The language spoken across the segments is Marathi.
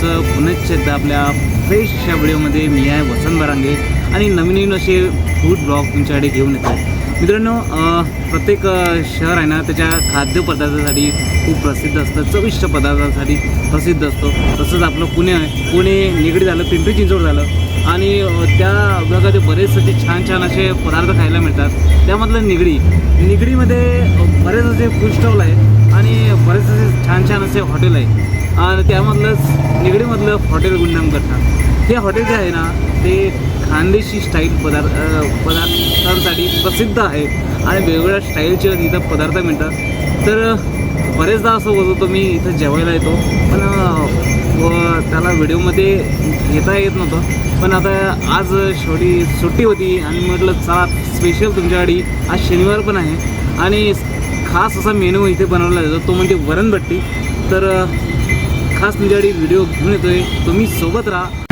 तुमचं पुनश्च एकदा आपल्या फ्रेशच्या व्हिडिओमध्ये मी आहे वसंत बरांगे. आणि नवीन नवीन असे फूड ब्लॉग तुमच्याकडे घेऊन येतो मित्रांनो प्रत्येक शहर आहे ना त्याच्या खाद्यपदार्थासाठी खूप प्रसिद्ध असतं. चविष्ट पदार्थासाठी प्रसिद्ध असतो. तसंच आपलं पुणे आहे. पुणे निगडी झालं पिंपरी चिंचवड झालं. आणि त्या विभागात बरेच असे छान छान असे पदार्थ खायला मिळतात. त्यामधलं निगडी. निगडीमध्ये बरेच असे फूड स्टॉल आहे. आणि बरेच असे छान छान असे हॉटेल आहे. आणि त्यामधलंच निगडीमधलं हॉटेल गुंडाम करतात. हे हॉटेल जे आहे ना ते खानदेशी स्टाईल पदार्थ पदार्थांसाठी प्रसिद्ध आहे आणि वेगवेगळ्या स्टाईलचे इथं पदार्थ मिळतात. तर बरेचदा असं होत होतो मी इथं जेवायला येतो. पण व त्याला व्हिडिओमध्ये घेता येत नव्हतं. पण आता आज शेवटी सुट्टी होती आणि म्हटलं चला स्पेशल तुमच्याकडी आज शनिवार पण आहे. आणि खास असा मेनू इथे बनवला जातो तो म्हणजे वरणभट्टी तर खास तुमच्यासाठी व्हिडिओ घेऊन येतोय. तुम्ही सोबत राहा.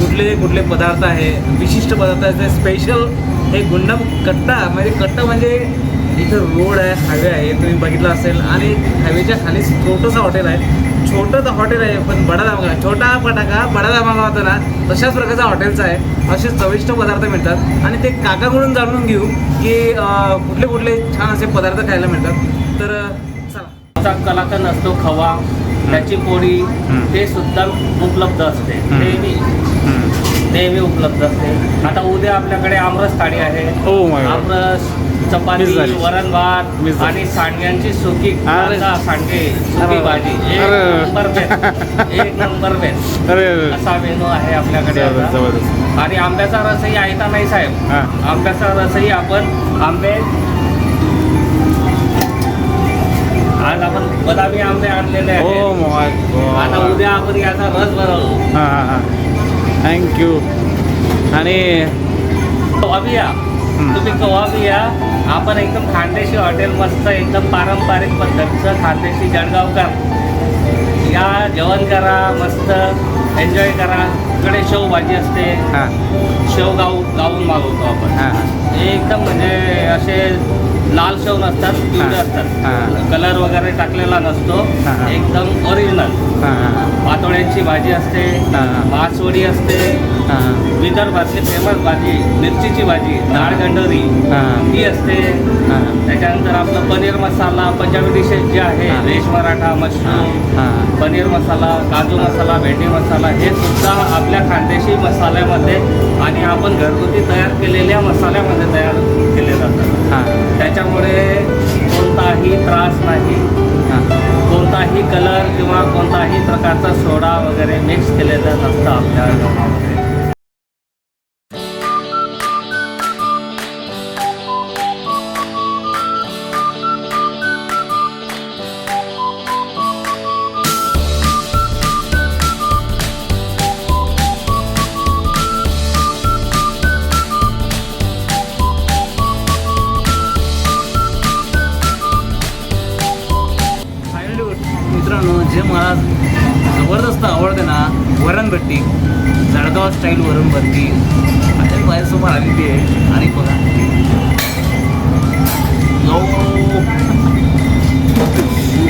कुठले कुठले पदार्थ आहे विशिष्ट पदार्थ आहे स्पेशल हे गुंडम कट्टा म्हणजे कट्टा म्हणजे इथं रोड आहे हायवे आहे तुम्ही बघितलं असेल. आणि हायवेच्या खाली छोटंसं हॉटेल आहे. छोटंसं हॉटेल आहे पण बडा धमाका छोटा फटाका बडा धमाका होता ना तशाच प्रकारचा हॉटेलचा आहे. असे चविष्ट पदार्थ मिळतात. आणि ते काकाकडून जाणून घेऊ की कुठले कुठले छान असे पदार्थ खायला मिळतात. तर चला. कलाकंद असतो खवा. त्याची पोळी ते सुद्धा उपलब्ध असते. नेहमी. नेहमी उपलब्ध असते. आता उद्या आपल्याकडे आमरस थाळी आहे. Oh my God. आमरस चपाती. वरण भात. आणि सांडग्यांची सुकी. सांडगे? सुकी. भाजी. एक. नंबर बेस्ट एक नंबर बेस्ट असा मेनू आहे आपल्याकडे आणि आंब्याचा रसही ऐता नाही साहेब. हां. आंब्याचा रसही आपण आंबे आपण बदामी आंबे आणलेले हो आहेत माय आता उद्या आपण याचा रस बनवू. हां हां हां. थँक्यू आणि कवाबी या तुम्ही कवाबी या आपण एकदम खानदेशी हॉटेल मस्त एकदम पारंपरिक पद्धतीचं खानदेशी जळगावकर. या जेवण करा मस्त एन्जॉय करा. इकडे शेव भाजी असते. हां. शेव गाऊ गाऊन मागवतो आपण. एकदम म्हणजे असे लाल शेव नसतात पिवळे. असतात. कलर वगैरे टाकलेला नसतो. एकदम ओरिजिनल पातोळ्यांची भाजी असते. मासवडी असते विदर्भातली फेमस भाजी मिरचीची भाजी डाळ गंडोरी हां. असते. त्याच्यानंतर आपलं पनीर मसाला पंजाबी डिशेस जे आहे. व्हेज मराठा मशरूम हां. पनीर मसाला काजू मसाला भेंडी मसाला हे सुद्धा आपल्या खानदेशी मसाल्यामध्ये आणि आपण घरगुती तयार केलेल्या मसाल्यामध्ये तयार केले जातात. त्याच्यामुळे कोणताही त्रास नाही. कोणताही कलर किंवा कोणताही प्रकारचा सोडा वगैरे मिक्स केलेला नसतं आपल्या जे मला जबरदस्त आवडते ना वरणभट्टी जळगाव स्टाईल वरणभट्टी आता माझ्यासमोर आलेली आहे. आणि बघा.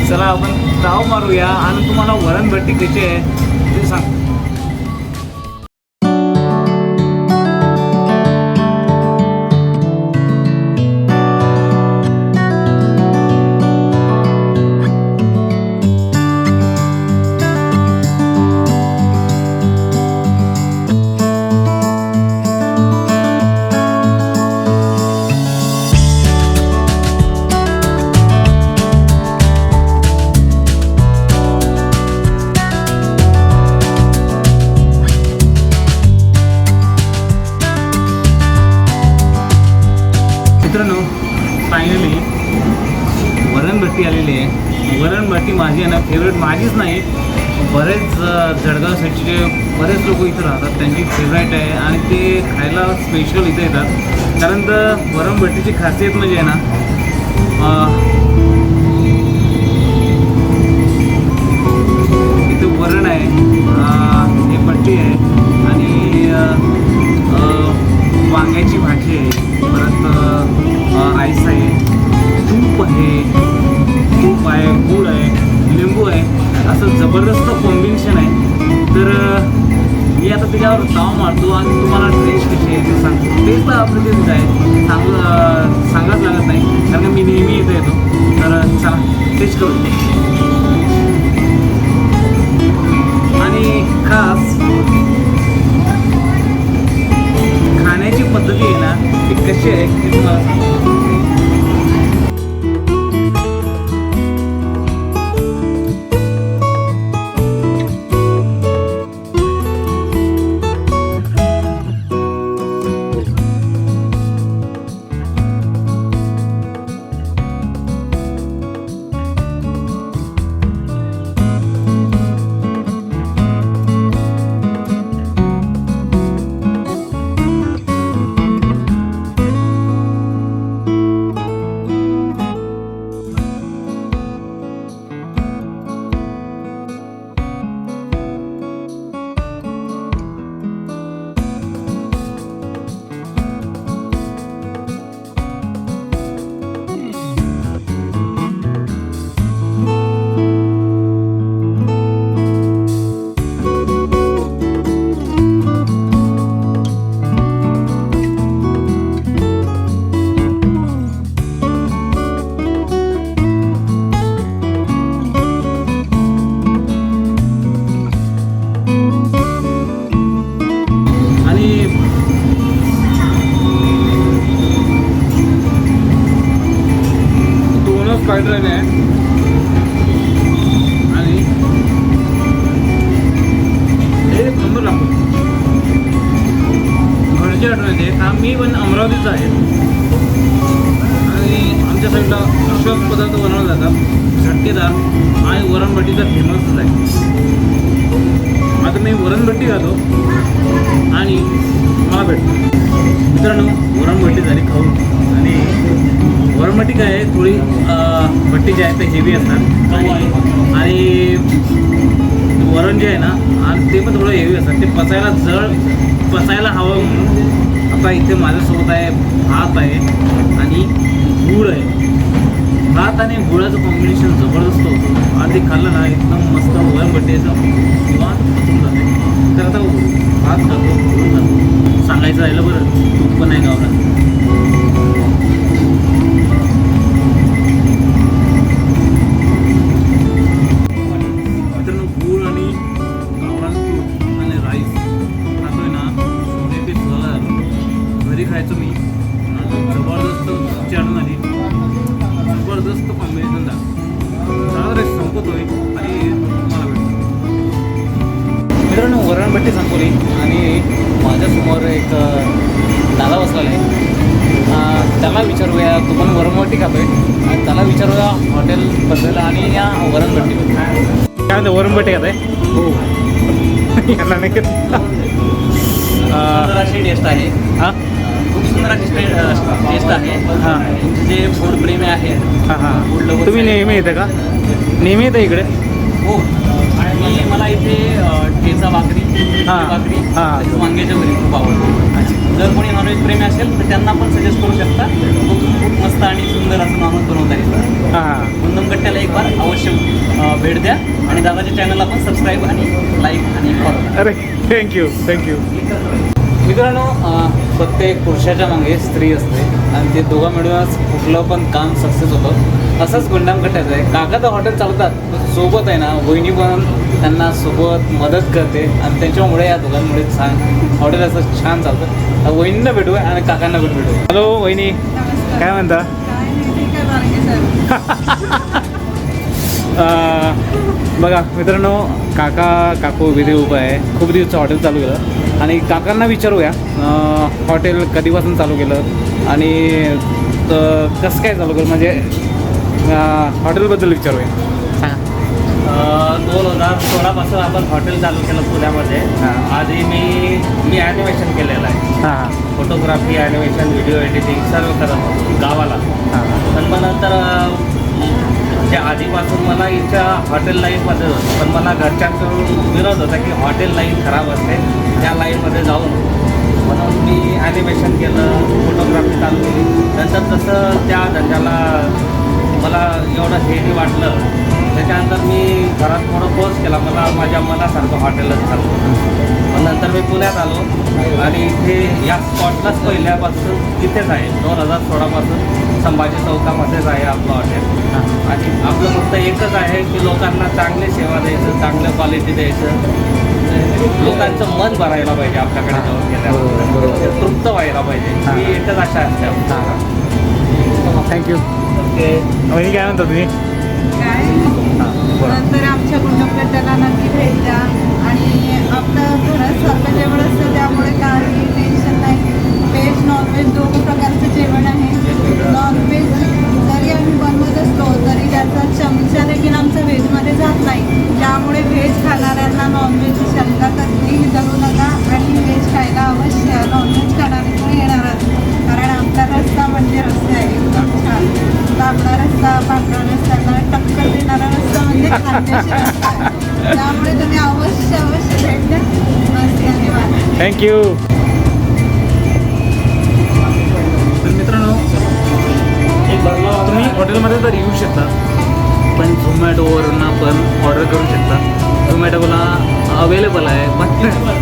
चला आपण ताव मारूया. आणि तुम्हाला वरणभट्टी कशी आहे ते सांग. मित्रांनो फायनली वरणभट्टी आलेली आहे. वरणभट्टी माझी आहे ना फेवरेट माझीच नाही. बरेच जळगाव साईडचे जे बरेच लोक इथं राहतात. त्यांची फेवरेट आहे आणि ते खायला स्पेशल इथं येतात. कारण तर वरणभट्टीची खासियत म्हणजे आहे ना इथं वरण आहे हे भट्टी आहे. आणि वांग्याची भाजी आहे. परत राईस आहे. तूप आहे. तूप आहे गूळ आहे लिंबू आहे. असं जबरदस्त कॉम्बिनेशन आहे. तर मी आता त्याच्यावर ताव मारतो आणि तुम्हाला टेस्ट कशी आहे ते सांगतो. टेस्ट तर आपलं तेच आहे सांगू सांगाच लागत नाही. कारण मी नेहमी येतो येतो. तर चला टेस्ट करू आठवण हा मी पण अमरावतीचा आहे. आणि आमच्या साईडला अशोक पदार्थ बनवले जातात. झटकेदार आणि वरणभट्टीचा फेमसच आहे. आता मी वरणभट्टी खातो आणि मला भेटतो. मित्रांनो वरणभट्टी झाली खाऊन. आणि वरणभट्टी काय आहे? थोडी भट्टी जी आहे ते हेवी असतात. आणि आणि वरण जे आहे ना आणि ते पण थोडं हेवी असतात. ते पचायला जळ पचायला हवं म्हणून आता इथे माझ्यासोबत आहे? भात आहे आणि गुळ आहे. भात आणि गुळाचं कॉम्बिनेशन जबरदस्त होतं. आणि ते खाल्लं ना एकदम मस्त वरणभट्टीचं किंवा पचून जाते. तर आता भात खातो खातो. सांगायचं राहिलं बरं तूप पण आहे गावला. हॉटेलबद्दल आणि या वरणभट्टीबद्दल काय म्हणतो वरुणभट्टी खात आहे हो. यांना नाही अशी टेस्ट आहे. हा? खूप सुंदर अशी टेस्ट आहे. हां. जे फूड प्रेमी आहेत हां हां. तुम्ही नेहमी येते का? नेहमी येतं इकडे? हो. आणि मला इथे ठेचा भाकरी हां. भाकरी हां. वांग्याच्या भरी खूप आवडतं. जर कोणी नॉनव्हेज प्रेमी असेल तर त्यांना पण सजेस्ट करू शकता. खूप खूप मस्त आणि सुंदर असं नॉनव्हेज बनवता येतं भेट द्या आणि दादाच्या चॅनलला पण सबस्क्राईब आणि लाईक आणि फॉलो अरे थँक्यू थँक्यू मित्रांनो प्रत्येक पुरुषाच्या मागे स्त्री असते आणि ते दोघं मिळूनच कुठलं पण काम सक्सेस होतं. असंच गुंडाम कट्ट्याचं आहे. काका तर हॉटेल चालवतात सोबत आहे ना वहिनी पण त्यांना सोबत मदत करते आणि त्यांच्यामुळे या दोघांमुळे छान हॉटेल असं छान चालतं. वहिनींना भेटूया आणि काकांना पण भेटूया. हॅलो वहिनी. नमस्कार. काय म्हणता? बघा मित्रांनो काका काकू विधी उभं आहे. खूप दिवस हॉटेल चालू केलं. आणि काकांना विचारूया हॉटेल कधीपासून चालू केलं? आणि त- कसं काय चालू केलं? म्हणजे हॉटेलबद्दल विचारूया. दोन हजार सोळापासून आपण हॉटेल चालू केलं पुण्यामध्ये. हां. आधी मी मी ॲनिमेशन केलेलं आहे. हां हां. फोटोग्राफी ॲनिमेशन व्हिडिओ एडिटिंग सर्व करत होतो गावाला. हां. पण मग नंतर अं, म्हणजे आधीपासून मला इथच्या हॉटेल लाईनमध्ये होतं. पण मला घरच्यांकडून विरोध होता की हॉटेल लाईन खराब असते. त्या लाईनमध्ये जाऊन म्हणून मी ॲनिमेशन केलं फोटोग्राफी चालू केली. नंतर तसं त्या धंद्याला मला एवढं हेवी वाटलं. त्याच्यानंतर मी घरात थोडं कोर्स केला. मला माझ्या मनासारखं हॉटेलच चालू मग नंतर मी पुण्यात आलो. आणि इथे या स्पॉटलाच पहिल्यापासून इथेच आहे. दोन हजार सोळापासून संभाजी चौकामध्येच आहे आपलं हॉटेल आणि आपलं फक्त एकच आहे की लोकांना चांगली सेवा द्यायचं चांगलं क्वालिटी द्यायचं. लोकांचं मन भरायला पाहिजे आपल्याकडे जाऊन बरोबर, बरोबर. गेल्यावर तृप्त व्हायला पाहिजे. हां. ही एकच आशा असते. थँक्यू. काय म्हणता तुम्ही? नंतर आमच्या कुटुंबाला नक्की भेट द्या. आणि आपलं घरात स्वतः जेवण असतं त्यामुळे काही थँक्यू मित्रांनो तुम्ही हॉटेलमध्ये तर येऊ शकता पण झोमॅटोवरनं पण ऑर्डर करू शकता. झोमॅटोला अवेलेबल आहे. पण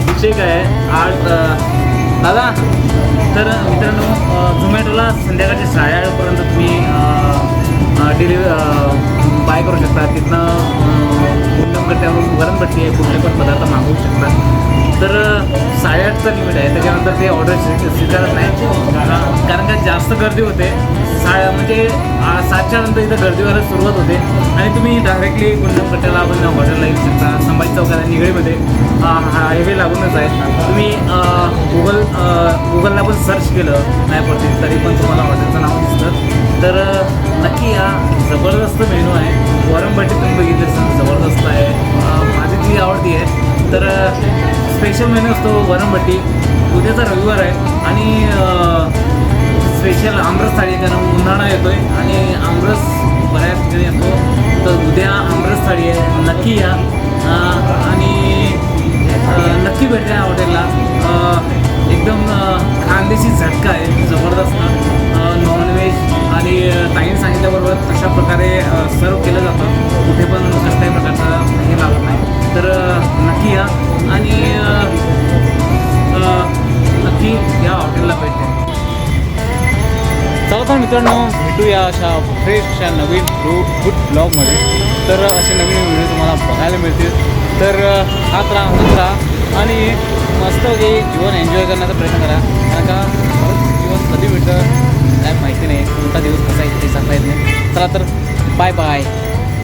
विषय काय आहे? आज दादा तर मित्रांनो झोमॅटोला संध्याकाळच्या साडेआठपर्यंत तुम्ही डिलिव्ह बाय करू शकता. तिथनं नंबर ठेवून वरणपट्टी आहे. कुठले पण पदार्थ मागवू शकता. तर साडेआठचं लिमिट आहे. त्याच्यानंतर ते ऑर्डर स्वीकारत नाही. कारण का जास्त गर्दी होते. सा म्हणजे सातच्या नंतर इथं गर्दी व्हायला सुरुवात होते. आणि तुम्ही डायरेक्टली गुंडमकट्ट्याला आपण हॉटेलला येऊ शकता. संभाजी चौकाला निगडीमध्ये. हायवे लागूनच आहे. तुम्ही गुगल गुगलला पण सर्च केलं. मॅपवरती तरी पण तुम्हाला हॉटेलचं नाव दिसतं. तर नक्की या जबरदस्त मेनू आहे. वरणभट्टी तुम्ही बघितली जबरदस्त आहे. माझी ती आवडती आहे. तर स्पेशल मेनू असतो वरणभट्टी. उद्याचा रविवार आहे. आणि स्पेशल आमरस थाळी कारण उन्हाळा येतोय आणि आमरस बऱ्याच ठिकाणी येतो. तर उद्या आमरस थाळी आहे. नक्की या. आणि नक्की भेट द्या हॉटेलला. एकदम खानदेशी झटका आहे. जबरदस्त. नॉनव्हेज आणि ताईने सांगितल्याबरोबर तशा प्रकारे सर्व केलं जातं. कुठे पण कसल्याही प्रकारचं हे लागत मित्रांनो भेटूया अशा फ्रेश अशा नवीन ग्रो गुड ब्लॉगमध्ये तर असे नवीन व्हिडिओ तुम्हाला बघायला मिळतील. तर हात राहा होत राहा आणि मस्त हे जीवन एन्जॉय करण्याचा प्रयत्न करा. कारण का जीवन कधी मिळतं काय माहिती नाही. कोणता दिवस कसा येते सांगता येत नाही. चला तर बाय बाय